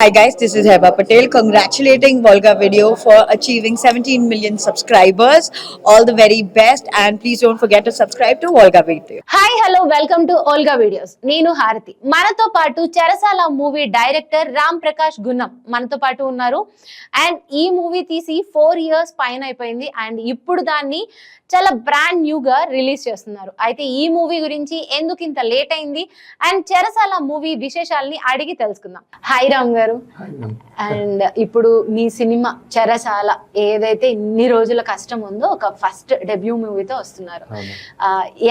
Hi guys, this is Heba Patel congratulating Volga Video for achieving 17 million subscribers. All the very best and please don't forget to subscribe to Volga Video. Hi hello welcome to Volga videos నేను హారతి. మనతో పాటు Cherasala movie director Ram Prakash Gunnam మనతో పాటు ఉన్నారు. And ఈ movie తీసి four years పైన అయిపోయింది. అండ్ ఇప్పుడు దాన్ని చాలా బ్రాండ్ న్యూ గా రిలీజ్ చేస్తున్నారు. అయితే ఈ మూవీ గురించి ఎందుకు ఇంత లేట్ అయింది? అండ్ చెరసాల మూవీ విశేషాలని అడిగి తెలుసుకుందాం. హాయ్ రామ్ గారు అండ్ ఇప్పుడు మీ సినిమా చెరసాల ఏదైతే ఇన్ని రోజుల కష్టం ఉందో ఒక ఫస్ట్ డెబ్యూ మూవీతో వస్తున్నారు.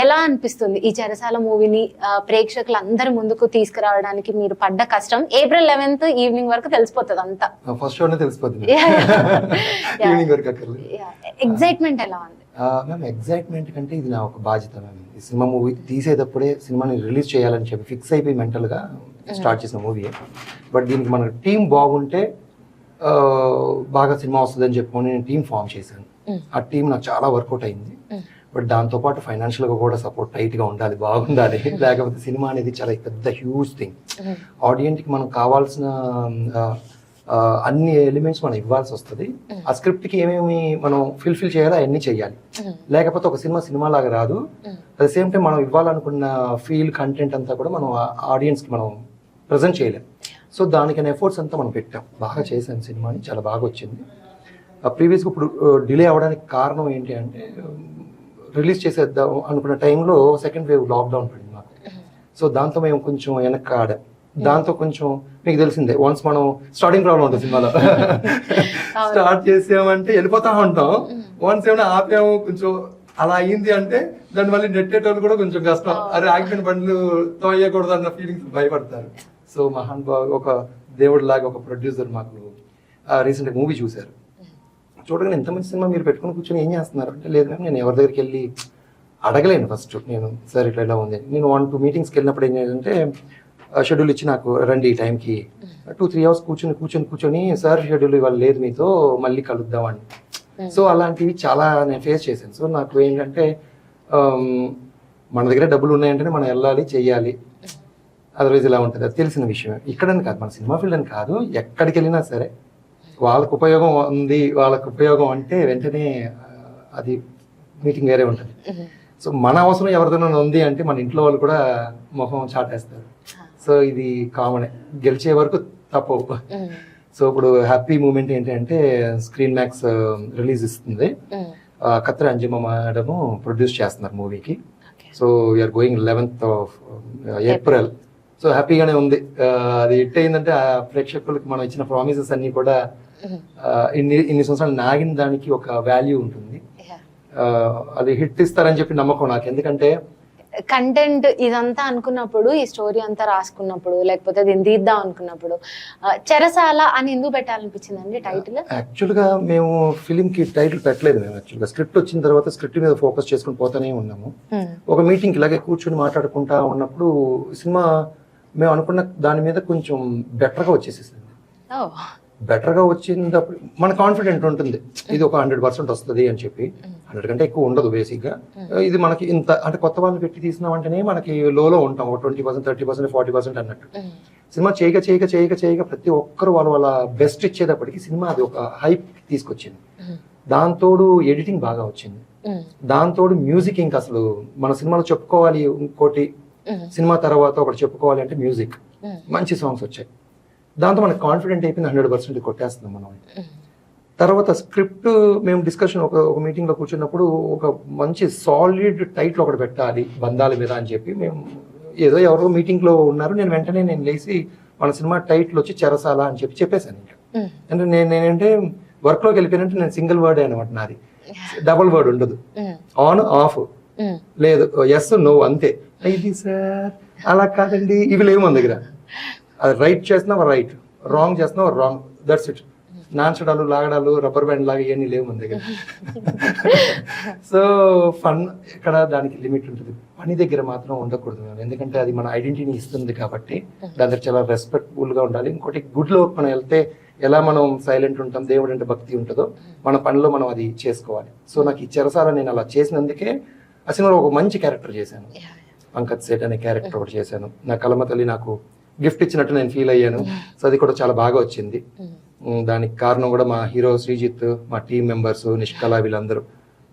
ఎలా అనిపిస్తుంది ఈ చెరసాల మూవీని ప్రేక్షకులు అందరి ముందుకు తీసుకురావడానికి మీరు పడ్డ కష్టం? ఏప్రిల్ లెవెన్త్ ఈవినింగ్ వరకు తెలిసిపోతుంది అంతా. ఫస్ట్ షోనే తెలిసిపోతుంది. ఈవినింగ్ వరకు ఎగ్జైట్మెంట్ ఎలా ఉంది? మ్యామ్ ఎగ్జైట్మెంట్ కంటే ఇది నా ఒక బాధ్యత మ్యామ్ ఈ సినిమా మూవీ తీసేటప్పుడే సినిమాని రిలీజ్ చేయాలని చెప్పి ఫిక్స్ అయిపోయి మెంటల్గా స్టార్ట్ చేసిన మూవీ. బట్ దీనికి మన టీం బాగుంటే బాగా సినిమా వస్తుందని చెప్పుకొని నేను టీం ఫామ్ చేశాను. ఆ టీం నాకు చాలా వర్కౌట్ అయింది. బట్ దాంతోపాటు ఫైనాన్షియల్గా కూడా సపోర్ట్ టైట్గా ఉండాలి బాగుండాలి. లేకపోతే సినిమా అనేది చాలా పెద్ద హ్యూజ్ థింగ్. ఆడియన్స్కి మనం కావాల్సిన అన్ని ఎలిమెంట్స్ మనం ఇవ్వాల్సి వస్తుంది. ఆ స్క్రిప్ట్కి ఏమేమి మనం ఫిల్ఫిల్ చేయాలో అవన్నీ చేయాలి. లేకపోతే ఒక సినిమా సినిమా లాగా రాదు అట్ ద సేమ్ టైం మనం ఇవ్వాలనుకున్న ఫీల్ కంటెంట్ అంతా కూడా మనం ఆడియన్స్కి మనం ప్రజెంట్ చేయలేం. సో దానికైనా ఎఫర్ట్స్ అంతా మనం పెట్టాం. బాగా చేశాను సినిమాని చాలా బాగా వచ్చింది. ప్రీవియస్గా ఇప్పుడు డిలే అవ్వడానికి కారణం ఏంటి అంటే రిలీజ్ చేసేద్దాం అనుకున్న టైంలో సెకండ్ వేవ్ లాక్డౌన్ పడింది మాకు. సో దాంతో మేము కొంచెం వెనక్కి ఆడాం. దాంతో కొంచెం మీకు తెలిసిందే వన్స్ మనం స్టార్టింగ్ ప్రాబ్లం ఉంటుంది సినిమాలో. స్టార్ట్ చేసామంటే వెళ్ళిపోతా ఉంటాం. వన్స్ ఏమైనా ఆపాము కొంచెం అలా అయింది అంటే దాన్ని మళ్ళీ నెట్టేటోళ్ళు కూడా కొంచెం కష్టం. అరే ఆగిపోయిన బండ్లు తోయకూడదు అన్న ఫీలింగ్స్ భయపడతారు. సో మహాన్ బాబు ఒక దేవుడు లాగా ఒక ప్రొడ్యూసర్ మాకు రీసెంట్ మూవీ చూశారు. చూడగానే ఎంత మంచి సినిమా మీరు పెట్టుకుని కూర్చొని ఏం చేస్తున్నారు? అంటే లేదు మ్యామ్ నేను ఎవరి దగ్గరికి వెళ్ళి అడగలేను ఫస్ట్ నేను సార్ ఇట్లా ఇలా ఉంది. నేను వన్ టూ మీటింగ్స్కి వెళ్ళినప్పుడు ఏం చేయాలంటే షెడ్యూల్ ఇచ్చి నాకు రండి ఈ టైంకి టూ త్రీ అవర్స్ కూర్చొని కూర్చొని కూర్చొని సార్ షెడ్యూల్ ఇవాళ లేదు మీతో మళ్ళీ కలుద్దామని. సో అలాంటివి చాలా నేను ఫేస్ చేశాను. సో నాకు ఏంటంటే మన దగ్గర డబ్బులు ఉన్నాయంటేనే మనం వెళ్ళాలి చెయ్యాలి. అదర్వైజ్ ఇలా ఉంటుంది? అది తెలిసిన విషయం ఇక్కడని కాదు మన సినిమా ఫీల్డ్ అని కాదు ఎక్కడికి వెళ్ళినా సరే వాళ్ళకు ఉపయోగం ఉంది వాళ్ళకు ఉపయోగం అంటే వెంటనే అది మీటింగ్ వేరే ఉంటుంది. సో మన అవసరం ఎవరిదైనా ఉంది అంటే మన ఇంట్లో వాళ్ళు కూడా మొహం చాటేస్తారు. సో ఇది కామనే గెలిచే వరకు తప్పవు. సో ఇప్పుడు హ్యాపీ మూమెంట్ ఏంటంటే స్క్రీన్ మ్యాక్స్ రిలీజ్ ఇస్తుంది. కత్రి అంజమ్మ మేడము ప్రొడ్యూస్ చేస్తున్నారు మూవీకి. So we're going eleventh of April so హ్యాపీగానే ఉంది. అది హిట్ అయిందంటే ఆ ప్రేక్షకులకు మనం ఇచ్చిన ప్రామిసెస్ అన్ని కూడా ఇన్ని ఇన్ని సంవత్సరాలు నాగిన దానికి ఒక వాల్యూ ఉంటుంది. అది హిట్ ఇస్తారని చెప్పి నమ్మకం నాకు. ఎందుకంటే కంటెంట్ ఇదంతా అనుకున్నప్పుడు ఈ స్టోరీ అంతా రాసుకున్నప్పుడు లేకపోతే దీన్ని తీద్దాం అనుకున్నప్పుడు చెరసాల అని ఎందుకు పెట్టాలనిపించిందండి టైటిల్? యాక్చువల్గా మేము ఫిలింకి టైటిల్ పెట్టలేదు మేము యాక్చువల్గా. స్క్రిప్ట్ వచ్చిన తర్వాత స్క్రిప్ట్ మీద ఫోకస్ చేసుకుని పోతానే ఉన్నాము. ఒక మీటింగ్ ఇలాగే కూర్చొని మాట్లాడుకుంటా ఉన్నప్పుడు సినిమా మేము అనుకున్న దాని మీద కొంచెం బెటర్గా వచ్చేసేసింది. బెటర్గా వచ్చినప్పుడు మన కాన్ఫిడెంట్ ఉంటుంది. ఇది ఒక హండ్రెడ్ పర్సెంట్ వస్తుంది అని చెప్పి. హండ్రెడ్ కంటే ఎక్కువ ఉండదు బేసిక్గా ఇది మనకి ఇంత అంటే కొత్త వాళ్ళని పెట్టి తీసినామంటేనే మనకి లోలో ఉంటాం. ఒక twenty percent thirty percent forty percent అన్నట్టు. సినిమా చేయక చేయక చేయక చేయక ప్రతి ఒక్కరు వాళ్ళ వాళ్ళ బెస్ట్ ఇచ్చేటప్పటికి సినిమా అది ఒక హైప్ తీసుకొచ్చింది. దాంతోడు ఎడిటింగ్ బాగా వచ్చింది. దాంతోడు మ్యూజిక్ ఇంకా అసలు మన సినిమాలో చెప్పుకోవాలి ఇంకోటి సినిమా తర్వాత ఒకటి చెప్పుకోవాలి అంటే మ్యూజిక్ మంచి సాంగ్స్ వచ్చాయి. దాంతో మనకు కాన్ఫిడెంట్ అయిపోయింది హండ్రెడ్ పర్సెంట్ కొట్టేస్తున్నాం మనం. తర్వాత స్క్రిప్ట్ మేము డిస్కషన్ ఒక ఒక మీటింగ్లో కూర్చున్నప్పుడు ఒక మంచి సాలిడ్ టైటిల్ ఒకటి పెట్టాలి బంధాల మీద అని చెప్పి మేము ఏదో ఎవరో మీటింగ్లో ఉన్నారు. నేను వెంటనే నేను లేచి మన సినిమా టైటిల్ వచ్చి చెరసాల అని చెప్పి చెప్పేశాను ఇంకా. అంటే నేను నేనంటే వర్క్లోకి వెళ్ళిపోయినంటే నేను సింగిల్ వర్డ్ అనమాట నాది. డబుల్ వర్డ్ ఉండదు. ఆన్ ఆఫ్ లేదు ఎస్ నో అంతే. ఇది సార్ అలా కాదండి. ఇవి లేవు మన దగ్గర. అది రైట్ చేస్తున్నావు రైట్ రాంగ్ చేస్తున్నావు రాంగ్ దట్స్ ఇట్ నాన్చడాలు లాగడాలు రబ్బర్ బ్యాండ్ లాగా ఇవన్నీ లేవు మన దగ్గర. సో ఫన్ ఇక్కడ దానికి లిమిట్ ఉంటుంది. పని దగ్గర మాత్రం ఉండకూడదు మేము ఎందుకంటే అది మన ఐడెంటిటీని ఇస్తుంది కాబట్టి దాని దగ్గర చాలా రెస్పెక్ట్ఫుల్గా ఉండాలి. ఇంకోటి గుడ్లో మనం వెళ్తే ఎలా మనం సైలెంట్ ఉంటాం దేవుడు అంటే భక్తి ఉంటుందో మన పనిలో మనం అది చేసుకోవాలి. సో నాకు ఈ చెరసాల నేను అలా చేసినందుకే ఆ సినిమాలో ఒక మంచి క్యారెక్టర్ చేశాను. పంకజ్ సేట్ అనే క్యారెక్టర్ ఒకటి చేశాను. నా కలమ తల్లి నాకు గిఫ్ట్ ఇచ్చినట్టు నేను ఫీల్ అయ్యాను. సో అది కూడా చాలా బాగా వచ్చింది. ఉమ్, దానికి కారణం కూడా మా హీరో శ్రీజిత్ మా టీం మెంబర్స్ నిష్కళ వీళ్ళందరూ.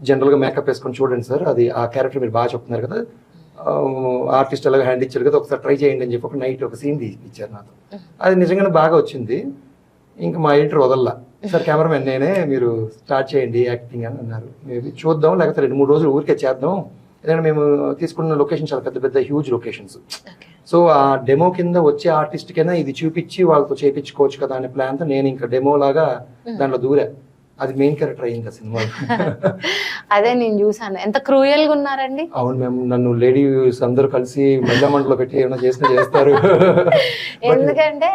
జనరల్గా మేకప్ వేసుకొని చూడండి సార్ అది ఆ క్యారెక్టర్ మీరు బాగా చెప్తున్నారు కదా. ఆర్టిస్ట్ అలాగా హ్యాండ్ ఇచ్చారు కదా ఒకసారి ట్రై చేయండి అని చెప్పి ఒక నైట్ ఒక సీన్ ఇచ్చారు నాతో. అది నిజంగానే బాగా వచ్చింది. ఇంకా మా ఎడిటర్ వదల్లా. సార్ కెమెరామెన్ నేనే మీరు స్టార్ట్ చేయండి యాక్టింగ్ అని అన్నారు. మేబీ చూద్దాం లేకపోతే రెండు మూడు రోజులు ఊరికే చేద్దాం. ఎందుకంటే మేము తీసుకున్న లొకేషన్ చాలా పెద్ద పెద్ద హ్యూజ్ లొకేషన్స్. సో ఆ డెమో కింద వచ్చే ఆర్టిస్ట్ కైనా ఇది చూపించి వాళ్ళతో చేపించుకోవచ్చు కదా అనే ప్లాన్తో నేను ఇంకా డెమో లాగా దాంట్లో దూరా. అది మెయిన్ క్యారెక్టర్ అయింది ఆ సినిమా. అదే నేను చూసాను ఎంత క్రూయల్గా ఉన్నారండి? అవును మేము నన్ను లేడీస్ అందరూ కలిసి మహిళా మండలిలో పెట్టి ఏమైనా చేస్తే చేస్తారు. ఎందుకంటే